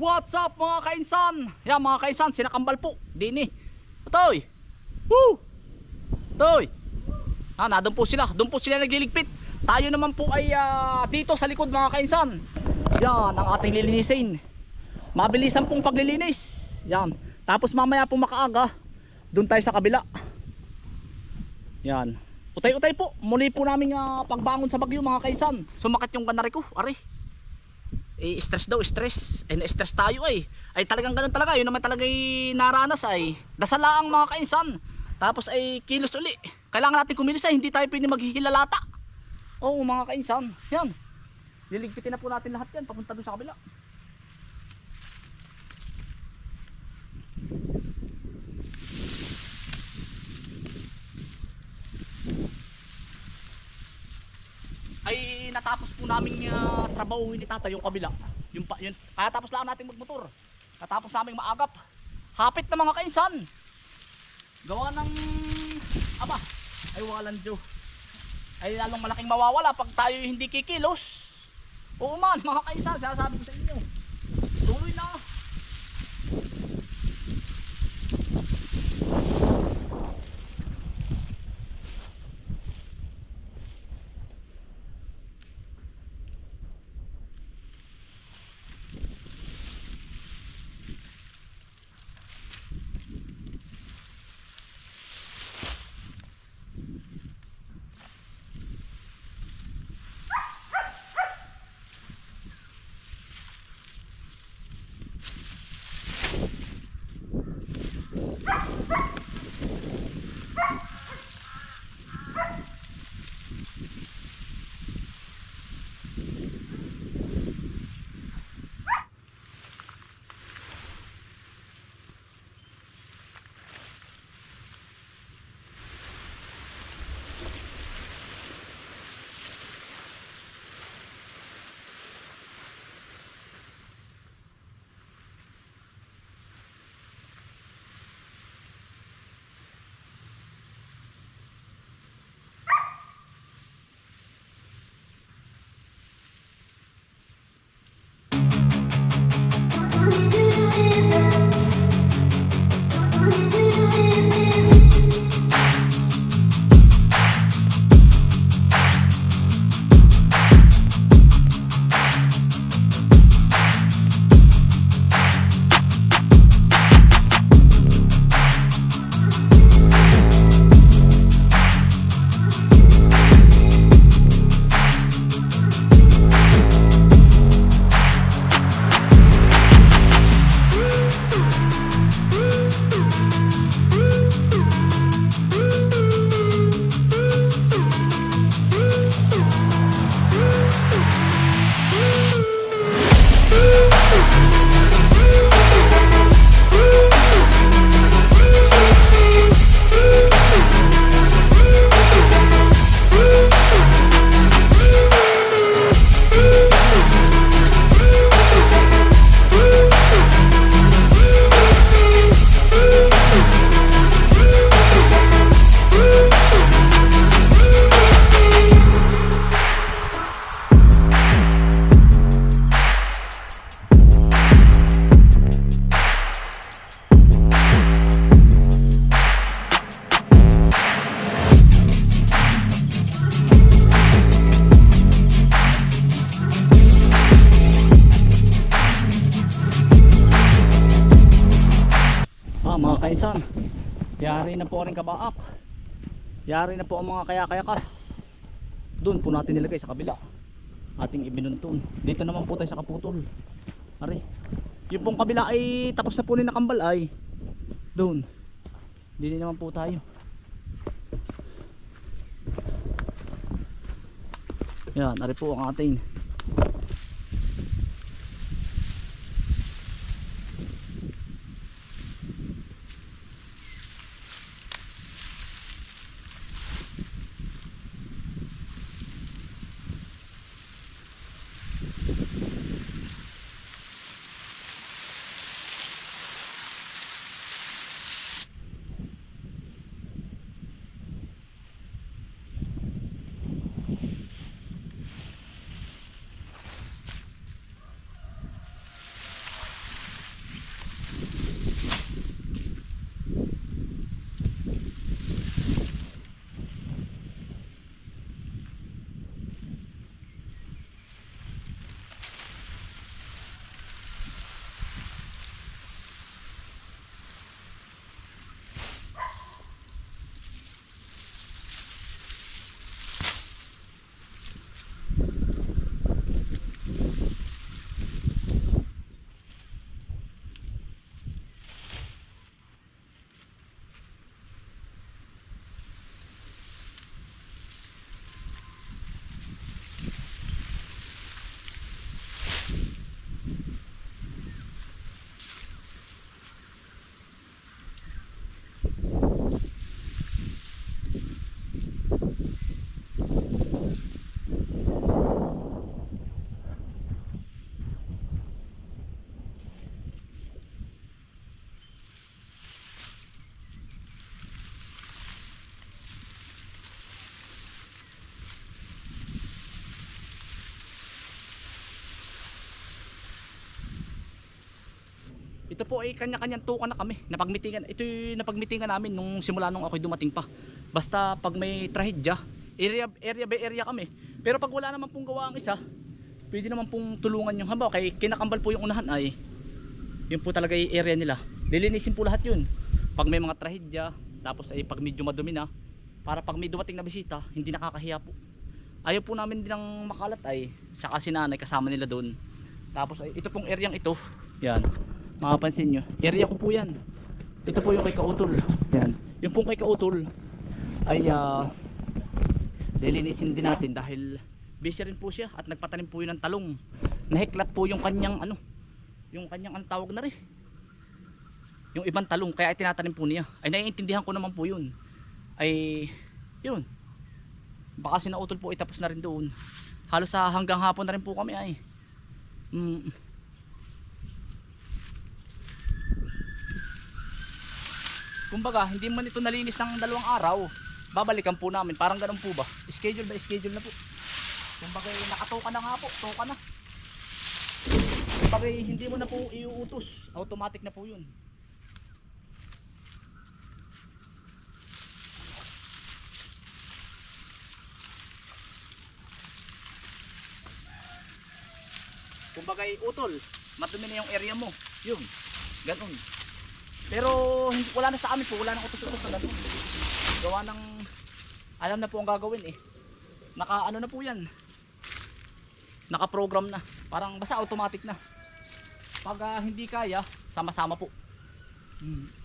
What's up mga kainsan? Yan mga kainsan, sinakambal po. Dini. Toy. Woo! Toy. Ah, na po sila. Doon po sila nagliligpit. Tayo naman po ay ah, dito sa likod mga kainsan. Yan ang ating lilinisin. Mabilisan pong paglilinis. Yan. Tapos mamaya po makaaga, doon tayo sa kabila. Yan. Utay-utay po. Muli po namin ah, pagbangon sa bagyo mga kaisan. Sumakit yung kanari ko. Ari. Eh, stress daw, stress. Eh, na-stress tayo ay. Ay talagang ganun talaga. Yun naman talaga ay naranas ay. Dasalaang mga kainsan. Tapos ay kilos uli. Kailangan natin kumilos ay. Hindi tayo pwede maghihilalata. Oo mga kainsan. Yan. Liligpitin na po natin lahat yan. Papunta doon sa kabila. ay natapos po namin uh, trabaho ni tata yung kabila. Yung, pa- yun, kaya tapos lang natin magmotor. Natapos namin maagap. Hapit na mga kainsan. Gawa ng aba ay walang Diyo ay lalong malaking mawawala pag tayo hindi kikilos. Oo man mga kainsan sinasabi ko sa inyo Rin kabaak. Yari na po ang mga kaya-kayakas. Doon po natin nilagay sa kabila. Ating ibinuntun. Dito naman po tayo sa kaputol. Ari. Yung pong kabila ay tapos na po ni nakambal ay doon. Dito naman po tayo. Yan, ari po ang ating Ito po ay kanya-kanyang tukan na kami. Napagmitingan, ito yung napagmitingan namin nung simula nung ako'y dumating pa. Basta pag may trahedya, area, area by area kami. Pero pag wala naman pong gawa ang isa, pwede naman pong tulungan yung halimbawa kay kinakambal po yung unahan ay yun po talaga yung area nila. Lilinisin po lahat yun. Pag may mga trahedya, tapos ay pag medyo madumi na, para pag may dumating na bisita, hindi nakakahiya po. Ayaw po namin din ng makalat ay sa kasi nanay kasama nila doon. Tapos ay ito pong area ito, yan. Makapansin nyo, area ko po yan. Ito po yung kay Kautol. Yan. Yung pong kay Kautol ay ah, lilinisin din natin dahil busy rin po siya at nagpatanim po yun ng talong. Nahiklat po yung kanyang ano, yung kanyang ang tawag na rin. Yung ibang talong kaya ay tinatanim po niya. Ay naiintindihan ko naman po yun. Ay yun. Baka sinautol po itapos na rin doon. Halos sa hanggang hapon na rin po kami ay. Mm. Kumbaga, hindi man ito nalinis ng dalawang araw. Babalikan po namin. Parang ganun po ba? Schedule by schedule na po. Kumbaga, nakatoka na nga po. Toka na. Kumbaga, hindi mo na po iuutos. Automatic na po yun. Kumbaga, utol. Madumi na yung area mo. Yun. Ganun. Pero hindi, wala na sa amin po, wala nang utos-utos na ganun. Gawa ng alam na po ang gagawin eh. Naka ano na po 'yan. Naka-program na. Parang basta automatic na. Pag ah, hindi kaya, sama-sama po. Hmm.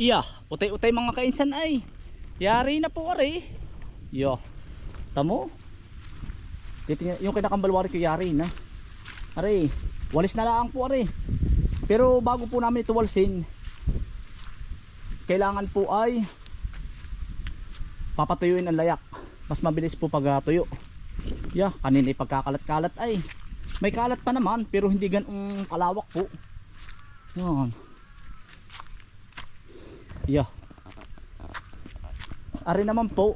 Iya, utay-utay mga kainsan ay. Yari na po ari. Yo. Tamo. Titingnan yung kinakambalwari ko yari na. Ari, walis na lang po ari. Pero bago po namin ito walsin, kailangan po ay papatuyuin ang layak. Mas mabilis po pag ah, tuyo. Yeah, kanina ay pagkakalat-kalat ay. May kalat pa naman pero hindi ganong kalawak po. Yan. Yeah. Ari naman po.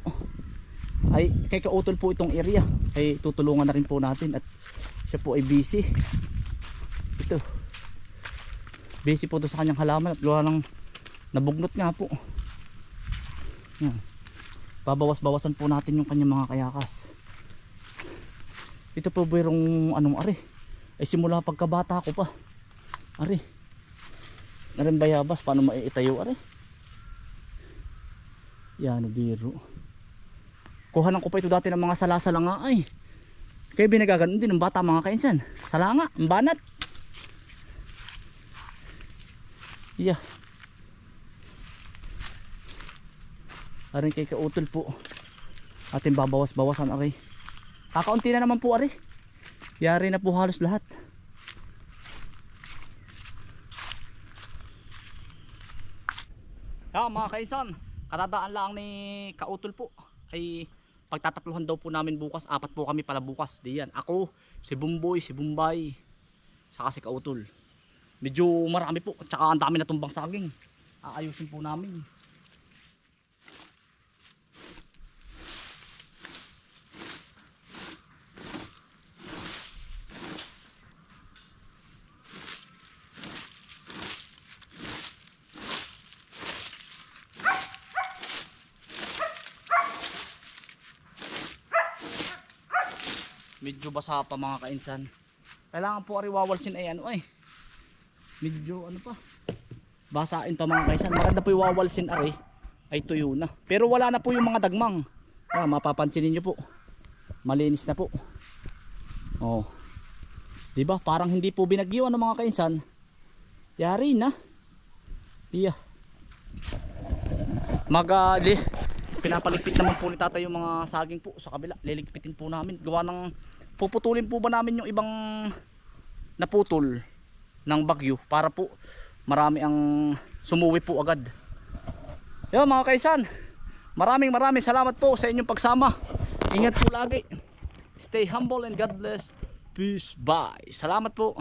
Ay kay kautol po itong area. Ay tutulungan na rin po natin at siya po ay busy. Ito. Busy po to sa kanyang halaman at gawa ng nabugnot nga po. Yan. Babawas-bawasan po natin yung kanyang mga kayakas. Ito po birong anong ari? Ay simula pagkabata ko pa. Ari. Narin bayabas paano maiitayo ari yan biro. Kuhanan ko pa ito dati ng mga salasala nga ay. Kaya binagaganon din ng bata mga kainsan. Salanga ang banat. Yeah arin kay kautol po. Ating babawas-bawasan aray. Kakaunti na naman po aray. Yari na po halos lahat. Yeah, mga kaisan, katadaan lang ni Kautol po ay pagtatatluhan daw po namin bukas, apat po kami pala bukas. Diyan, ako, si Bumboy, si Bumbay, saka si Kautol. Medyo marami po, at saka ang dami na tumbang saging. Aayusin po namin. Medyo basa pa mga kainsan. Kailangan po ari wawalsin ay ano ay. Medyo ano pa. Basain pa mga kainsan. Maganda po yung wawalsin ari ay tuyo na. Pero wala na po yung mga dagmang. Ah, mapapansin niyo po. Malinis na po. Oh. 'Di ba? Parang hindi po binagyo ano mga kainsan. Yari na. Iya. Mag li, pinapaligpit naman po ni tatay yung mga saging po sa kabila. Liligpitin po namin. Gawa ng puputulin po ba namin yung ibang naputol ng bagyo para po marami ang sumuwi po agad. Yo mga kaisan. Maraming maraming salamat po sa inyong pagsama. Ingat po lagi. Stay humble and God bless. Peace. Bye. Salamat po.